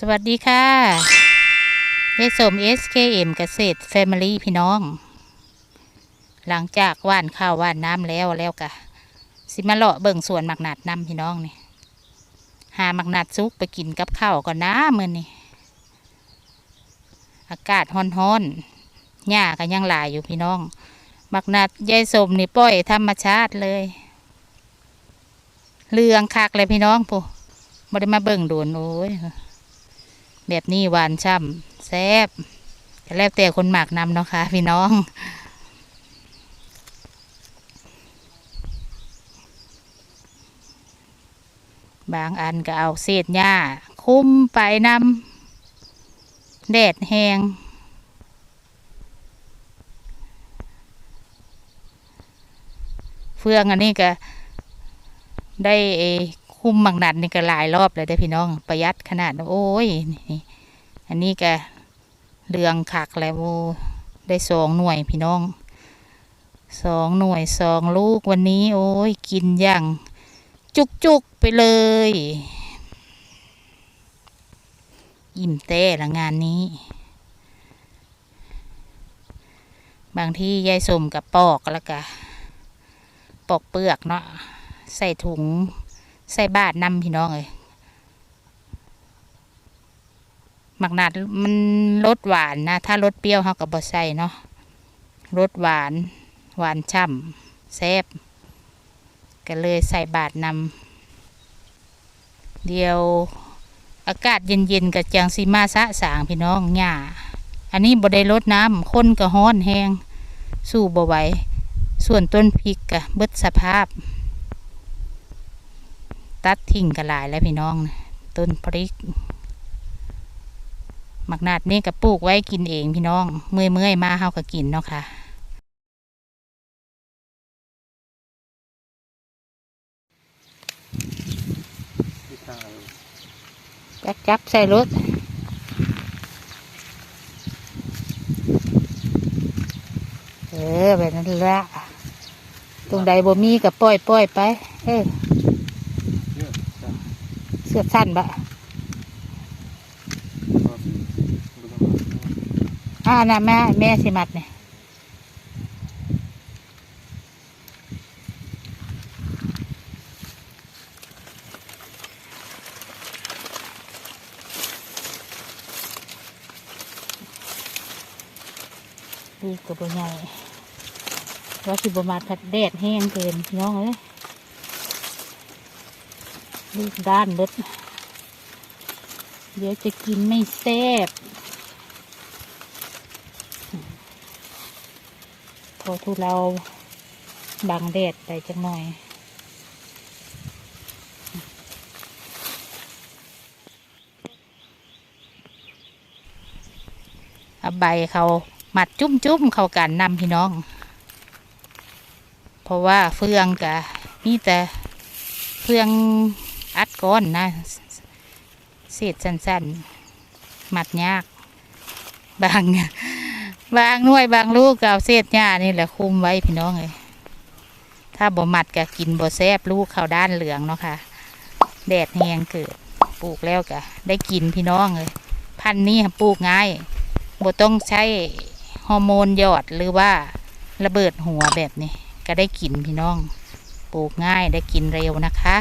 สวัสดีค่ะยายสม SKM เกษตร Family พี่น้อง หลังจากว่านข้าวว่านน้ำแล้วแล้วกะสิมาเลาะเบิ่งสวนหมักหนาดน้ำพี่น้องนี่หาหมักหนาดซุกไปกินกับข้าวก่อนนะมือนี้อากาศร้อนๆหญ้าก็ยังหลายอยู่พี่น้องหมักหนาดยายสมนี่ปล่อยธรรมชาติเลยเรืองคักเลยพี่น้องผู้บ่ได้มาเบิ่งโดนโอ้ย แบบนี้หวานช่ำแซ่บแล้วแต่คนหมักนำเนาะค่ะพี่น้อง บางอันก็เอาเศษหญ้า คุ้มไปนำแดดแห้งเฟืองอันนี้ก็ได้ อุ้มหมักนัดนี่ก็หลายรอบเลยได้พี่น้องประหยัดขนาดโอ้ยนี่อันนี้ก็เรืองขักแล้วโอ้ได้สองหน่วยพี่น้องสองหน่วยสองลูกวันนี้ โอ้ยกินอย่างจุกๆไปเลย อิ่มเต้ละงานนี้ บางที่ยายสมกับปอกแล้วก็ปอกเปลือกเนาะใส่ถุง ใส่บาทนำพี่น้องเลยหมักนัดมันรสหวานนะ ถ้ารสเปรี้ยวเขากับบอใส่เนาะรสหวาน หวานฉ่ำแซ่บก็เลยใส่บาทนำเดียวอากาศเย็นๆกับจังสีมาสะสางพี่น้องหญ้าอันนี้บ่ได้ลดน้ำคนก็ฮ้อนแห้งสู้บ่ไหวส่วนต้นพริกกะเบิดสภาพ ตัดทิ้งกันหลายแล้วพี่น้องนะต้นพริกมักนาดนี่ก็ปลูกไว้กินเองพี่น้อง เมื่อยเมื่อยๆมาเฮาก็กินเนาะค่ะที่ทางจับจับใส่รถเออแบบนั้นละตรงใดบ่มีก็ปล่อยปล่อยไป เออ สื้อสั้นบะอ่านะแม่แม่สิมัดเนี่ยดีกว่าบ่ใหญ่ว่าสิบ่มาผัดแดดแห้งเกินน้องเอ้ย ลูกด้านเบิดเดี๋ยวจะกินไม่แซ่บพอทุเราบังแดดไปจังหน่อยเอาใบเขามัดจุ้มจุ้มๆเขากันนำพี่น้อง เพราะว่าเฟืองกะมีแต่เฟือง อัดก้อนนะเศษสั้นๆมัดยาก บางบางหน่วยบางลูกก็เอาเศษหญ้านี่แหละคุมไว้พี่น้องเลยถ้าบ่หมัดก็กินบ่แซบลูกเข้าด้านเหลืองเนาะค่ะ แดดแหงเกิดปลูกแล้วก็ได้กินพี่น้องเลยพันธุ์นี้ปลูกง่ายบ่ต้องใช้ฮอร์โมนหยอดหรือว่าระเบิดหัวแบบนี้ ก็ได้กินพี่น้อง ปลูกง่ายได้กินเร็วนะคะ